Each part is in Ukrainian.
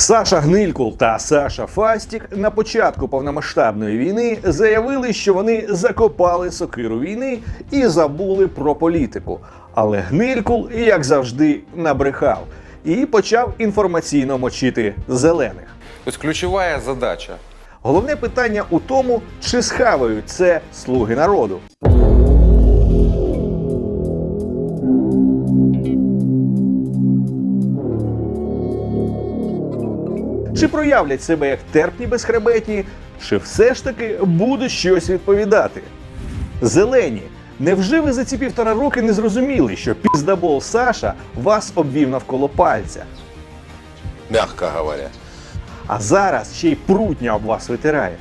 Саша Гнилькул та Саша Фастік на початку повномасштабної війни заявили, що вони закопали сокиру війни і забули про політику. Але Гнилькул, як завжди, набрехав і почав інформаційно мочити зелених. То есть ключевая задача Головне питання у тому, чи схавають це слуги народу. Чи проявлять себе як терпні безхребетні, чи все ж таки будуть щось відповідати? Зелені, невже ви за ці півтора роки не зрозуміли, що піздабол Саша вас обвів навколо пальця? мягко говоря. А зараз ще й прутня об вас витирає.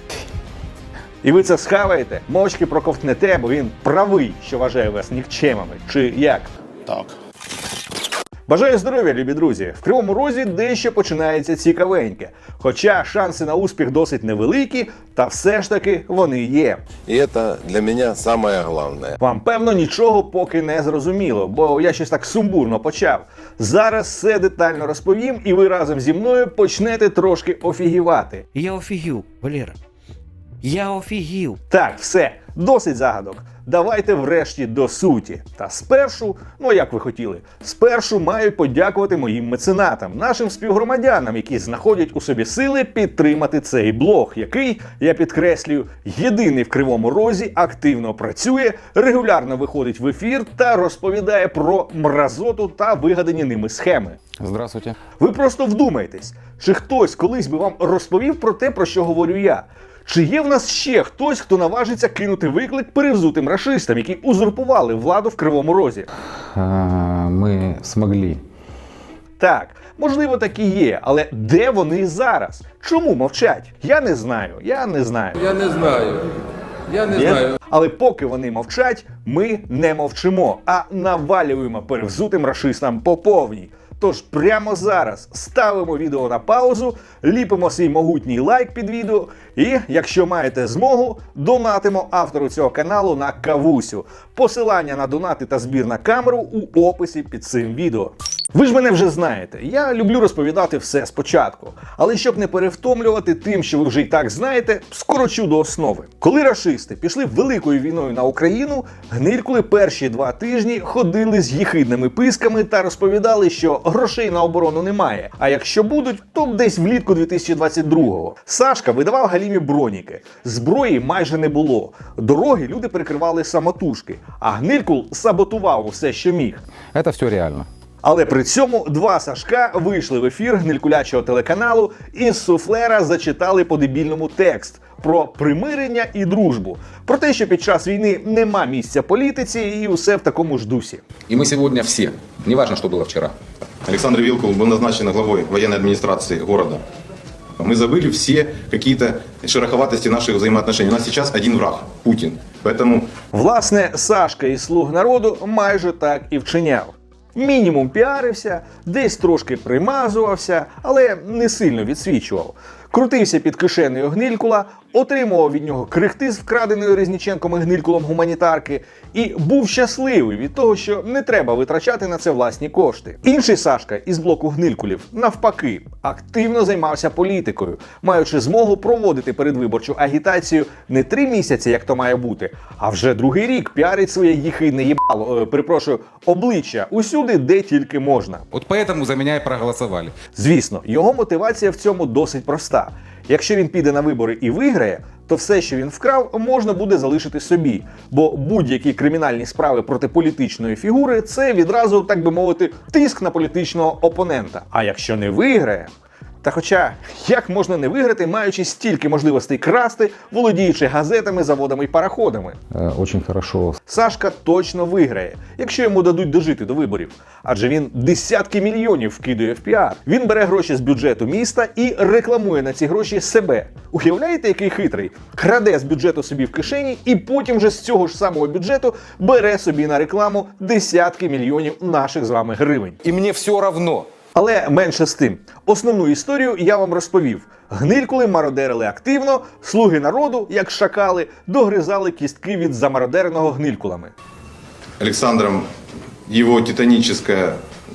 І ви це схаваєте, мовчки проковтнете, бо він правий, що вважає вас нікчемами. Чи як? Так. Бажаю здоров'я, любі друзі! В Кривому Розі дещо починається цікавеньке. Хоча шанси на успіх досить невеликі, та все ж таки вони є. И это для меня самое главное. Вам певно нічого поки не зрозуміло, бо я щось так сумбурно почав. Зараз все детально розповім, і ви разом зі мною почнете трошки офігівати. Я офігів, Валера. Я офігів. Так, все, досить загадок. Давайте врешті до суті. Та спершу, ну як ви хотіли, спершу маю подякувати моїм меценатам, нашим співгромадянам, які знаходять у собі сили підтримати цей блог, який, я підкреслюю, єдиний в кривому розі активно працює, регулярно виходить в ефір та розповідає про мразоту та вигадані ними схеми. Здравствуйте. Ви просто вдумайтесь, чи хтось колись би вам розповів про те, про що говорю я. Чи є в нас ще хтось, хто наважиться кинути виклик перевзутим рашистам, які узурпували владу в Кривому Розі? А, Мы смогли. Так, можливо, так і є, але де вони зараз? Чому мовчать? Я не знаю. Я не знаю. Я не знаю. Я не Ні? знаю. Але поки вони мовчать, ми не мовчимо, а навалюємо перевзутим рашистам по повній. Тож прямо зараз ставимо відео на паузу, ліпимо свій могутній лайк під відео і, якщо маєте змогу, донатимо автору цього каналу на кавусю. Посилання на донати та збір на камеру у описі під цим відео. Ви ж мене вже знаєте, я люблю розповідати все спочатку. Але щоб не перевтомлювати тим, що ви вже й так знаєте, скорочу до основи. Коли рашисти пішли великою війною на Україну, гнилькули перші два тижні ходили з їхидними писками та розповідали, що грошей на оборону немає. А якщо будуть, то десь влітку 2022-го. Сашка видавав галімі броніки. Зброї майже не було. Дороги люди перекривали самотужки, а гнилькул саботував усе, що міг. Это все реально. Але при цьому два Сашка вийшли в ефір гнилькулячого телеканалу і з суфлера зачитали по дебільному текст про примирення і дружбу, про те, що під час війни нема місця політиці, і усе в такому ж дусі. И мы сегодня все, неважно, что было вчера, Александр Вилкул был назначен главой военной администрации города. Мы забыли все какие-то шероховатости наших взаимоотношений. У нас сейчас один враг – Путин. Поэтому Власне, Сашка із слуг народу майже так і вчиняв. Мінімум піарився, десь трошки примазувався, але не сильно відсвічував. Крутився під кишенею гнилькула, отримував від нього крихти з вкраденої Резніченком і гнилькулом гуманітарки і був щасливий від того, що не треба витрачати на це власні кошти. Інший Сашка із блоку гнилькулів, навпаки, активно займався політикою, маючи змогу проводити передвиборчу агітацію не три місяці, як то має бути, а вже другий рік піарить своє їхидне їбало, е, перепрошую, обличчя усюди, де тільки можна. вот поэтому за меня и проголосовали. Звісно, його мотивація в цьому досить проста. Якщо він піде на вибори і виграє, то все, що він вкрав, можна буде залишити собі. Бо будь-які кримінальні справи проти політичної фігури це відразу, так би мовити, тиск на політичного опонента. А якщо не виграє. Та хоча як можна не виграти, маючи стільки можливостей красти, володіючи газетами, заводами і параходами? Э, Очень хорошо Сашка точно виграє, якщо йому дадуть дожити до виборів. Адже він десятки мільйонів вкидує в піар. Він бере гроші з бюджету міста і рекламує на ці гроші себе. Уявляєте, який хитрий? Краде з бюджету собі в кишені, і потім вже з цього ж самого бюджету бере собі на рекламу десятки мільйонів наших з вами гривень. И мне все равно. Але менше з тим, основну історію я вам розповів. Гнилькули мародерили активно, слуги народу, як шакали, догризали кістки від замародереного гнилькулами. Олександром його титаническая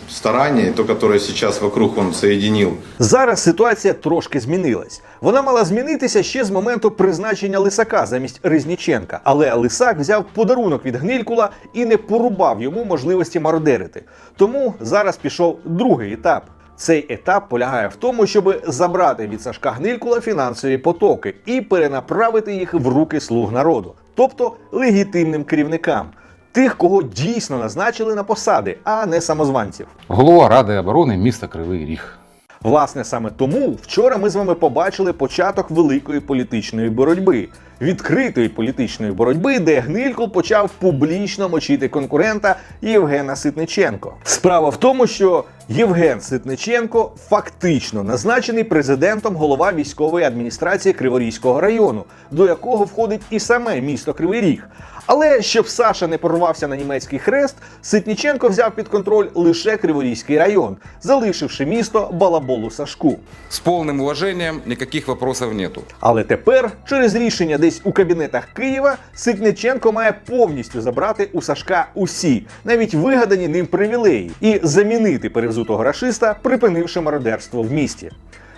старания, то, которое сейчас вокруг он соединил Зараз ситуація трошки змінилась. Вона мала змінитися ще з моменту призначення Лисака замість Riзніченка. Але Лисак взяв подарунок від Гнилькула і не порубав йому можливості мародерити. Тому зараз пішов другий етап. Цей етап полягає в тому, щоб забрати від Сашка Гнилькула фінансові потоки і перенаправити їх в руки слуг народу, тобто легітимним керівникам, тих, кого дійсно назначили на посади, а не самозванців. Голова Ради оборони міста Кривий Ріг. Власне, саме тому вчора ми з вами побачили початок великої політичної боротьби, відкритої політичної боротьби, де Гнилькул почав публічно мочити конкурента Євгена Ситниченко. Справа в тому, що Євген Ситниченко фактично назначений президентом голова військової адміністрації Криворізького району, до якого входить і саме місто Кривий Ріг. Але щоб Саша не порвався на німецький хрест, Ситніченко взяв під контроль лише Криворізький район, залишивши місто балаболу Сашку. С полным уважением, никаких вопросов нету. Але тепер, через рішення десь у кабінетах Києва, Ситниченко має повністю забрати у Сашка усі, навіть вигадані ним привілеї, і замінити перевзутого рашиста, припинивши мародерство в місті.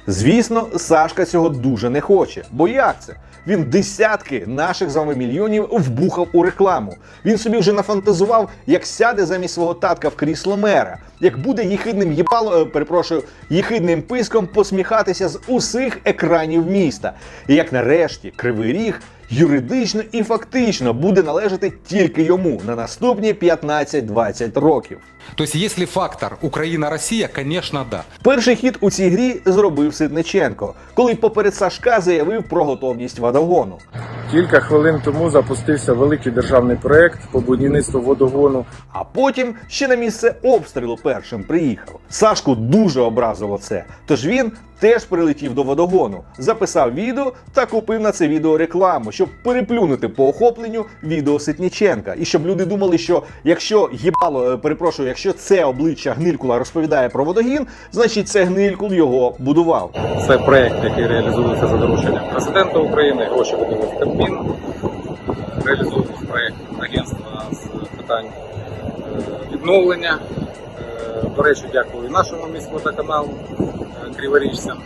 Звісно, Сашка цього дуже не хоче. Бо як це? Він десятки наших з вами мільйонів вбухав у рекламу. Він собі вже нафантазував, як сяде замість свого татка в крісло мера, як буде їхидним їбало, е, перепрошую, їхидним писком посміхатися з усіх екранів міста. І як нарешті Кривий Ріг юридично і фактично буде належати тільки йому на наступні 15-20 років. То якщо фактор Україна-Росія, звісно, да. Перший хід у цій грі зробив Сидниченко, коли поперед Сашка заявив про готовність водогону. Кілька хвилин тому запустився великий державний проект по будівництву водогону А потім ще на місце обстрілу першим приїхав. Сашку дуже образило це. Тож він теж прилетів до водогону, записав відео та купив на це відео рекламу, щоб переплюнути по охопленню відео Ситніченка. І щоб люди думали, що якщо їбало, е, перепрошую, якщо це обличчя Гнилькула розповідає про водогін, значить це Гнилькул його будував. Це проект, який реалізується за дорученням президента України. Гроші виділив Кабмін. Реалізується проект агентства з питань е, відновлення. Е, До речі, дякую нашому міськводоканалу е, Криворіжцям.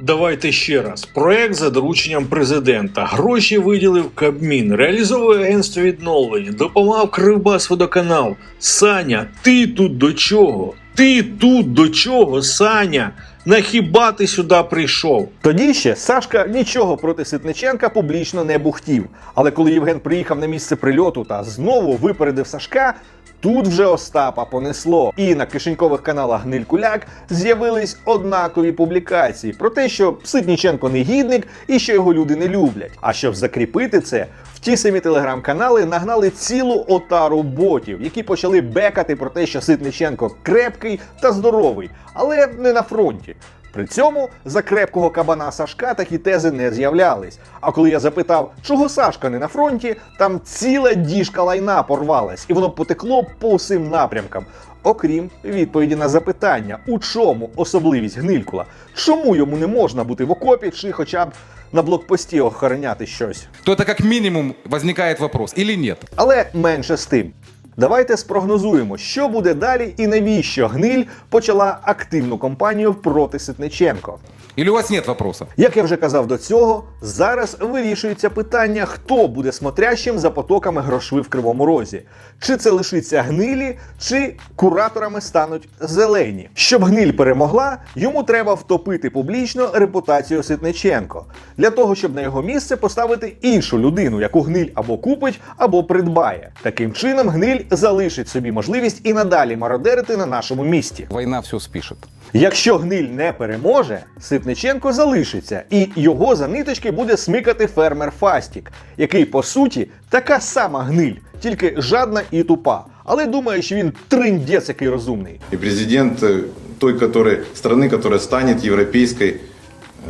Давайте ще раз. Проект за дорученням президента. Гроші виділив Кабмін, реалізовує агентство відновлення, допомагав Кривбас водоканал. Саня, ти тут до чого? Ти тут до чого, Саня? На хіба ти сюди прийшов? Тоді ще Сашка нічого проти Ситниченка публічно не бухтів. Але коли Євген приїхав на місце прильоту та знову випередив Сашка, тут вже Остапа понесло. І на кишенькових каналах Гнилькуляк з'явились однакові публікації про те, що Ситніченко негідник і що його люди не люблять. А щоб закріпити це, в ті самі телеграм-канали нагнали цілу отару ботів, які почали бекати про те, що Ситниченко крепкий та здоровий, але не на фронті. При цьому за крепкого кабана Сашка такі тези не з'являлись. А коли я запитав, чого Сашка не на фронті, там ціла діжка лайна порвалась, і воно потекло по всім напрямкам. Окрім відповіді на запитання, у чому особливість Гнилькула, чому йому не можна бути в окопі чи хоча б на блокпості охороняти щось. То это как минимум возникает вопрос, или нет? Але менше з тим. Давайте спрогнозуємо, що буде далі і навіщо гниль почала активну кампанію проти Ситниченко. Или у вас нет вопроса? Як я вже казав до цього, зараз вирішується питання, хто буде смотрящим за потоками грошви в Кривому Розі. Чи це лишиться гнилі, чи кураторами стануть зелені. Щоб гниль перемогла, йому треба втопити публічно репутацію Ситниченко. Для того, щоб на його місце поставити іншу людину, яку гниль або купить, або придбає. Таким чином, гниль залишить собі можливість і надалі мародерити на нашому місті. Война все спишет. Якщо гниль не переможе, Ситниченко залишиться, і його за ниточки буде смикати фермер Фастік, який по суті така сама гниль, тільки жадна і тупа. Але думає, що він триндець який розумний. и президент э, той которой, страны, которая станет европейской,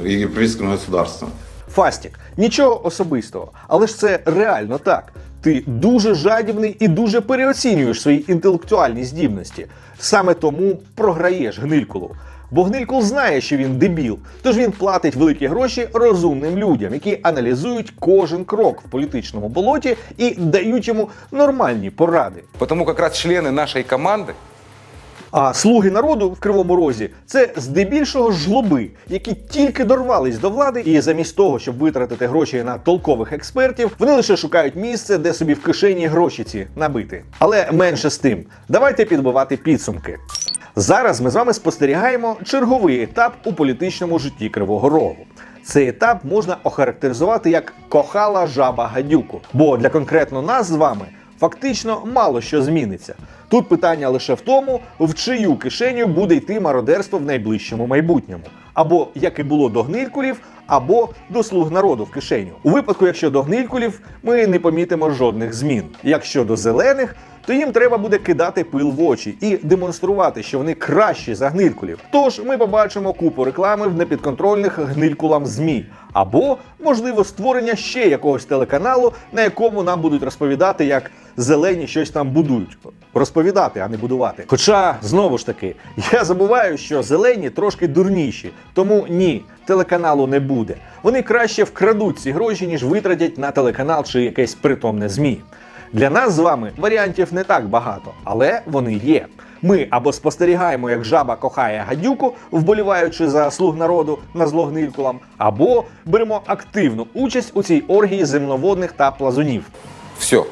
э, европейским государством. Фастік, нічого особистого, але ж це реально так. Ти дуже жадібний і дуже переоцінюєш свої інтелектуальні здібності. Саме тому програєш гнилькулу. Бо гнилькул знає, що він дебіл, тож він платить великі гроші розумним людям, які аналізують кожен крок в політичному болоті і дають йому нормальні поради. Тому якраз члени нашої нашей команды А слуги народу в Кривому Розі це здебільшого жлоби, які тільки дорвались до влади, і замість того, щоб витратити гроші на толкових експертів, вони лише шукають місце, де собі в кишені гроші ці набити. Але менше з тим, давайте підбивати підсумки. Зараз ми з вами спостерігаємо черговий етап у політичному житті Кривого Рогу. Цей етап можна охарактеризувати як кохала жаба гадюку, бо для конкретно нас з вами фактично мало що зміниться. Тут питання лише в тому, в чию кишеню буде йти мародерство в найближчому майбутньому. Або як і було до гнилькулів, або до слуг народу в кишеню. У випадку, якщо до гнилькулів, ми не помітимо жодних змін. Якщо до зелених, то їм треба буде кидати пил в очі і демонструвати, що вони кращі за гнилькулів. Тож ми побачимо купу реклами в непідконтрольних гнилькулам ЗМІ. Або, можливо, створення ще якогось телеканалу, на якому нам будуть розповідати, як зелені щось там будують. Розповідати, а не будувати. Хоча, знову ж таки, я забуваю, що зелені трошки дурніші, тому ні, телеканалу не буде. Вони краще вкрадуть ці гроші, ніж витратять на телеканал чи якесь притомне ЗМІ. Для нас з вами варіантів не так багато, але вони є. Ми або спостерігаємо, як жаба кохає гадюку, вболіваючи за слуг народу на злогнилькулам, або беремо активну участь у цій оргії земноводних та плазунів. Все.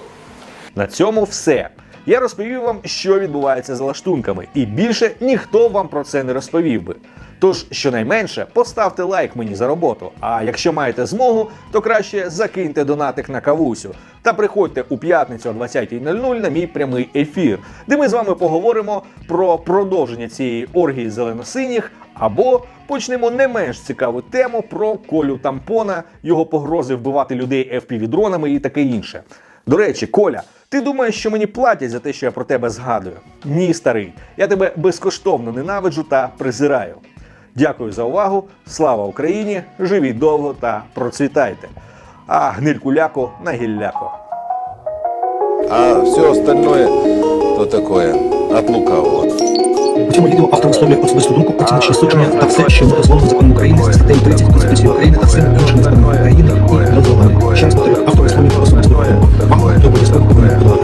На цьому все. Я розповів вам, що відбувається з лаштунками, і більше ніхто вам про це не розповів би. Тож, щонайменше, поставте лайк мені за роботу. А якщо маєте змогу, то краще закиньте донатик на кавусю та приходьте у п'ятницю о 20.00 на мій прямий ефір, де ми з вами поговоримо про продовження цієї оргії зеленосиніх або почнемо не менш цікаву тему про колю тампона, його погрози вбивати людей FPV-дронами і таке інше. До речі, Коля, ти думаєш, що мені платять за те, що я про тебе згадую? Ні, старий. Я тебе безкоштовно ненавиджу та презираю. Дякую за увагу. Слава Україні! Живіть довго та процвітайте. А гнилькуляку на гілляко. А все остальное то такое от лукавого. У цьому відео автор висловлює особисту думку про ціночне судження та все, що є дозволено законом України зі статтею 30 Конституції України та всім іншим законом України і дозволено. Ще раз повторюю, автор висловлює особисту думку. Grandpa.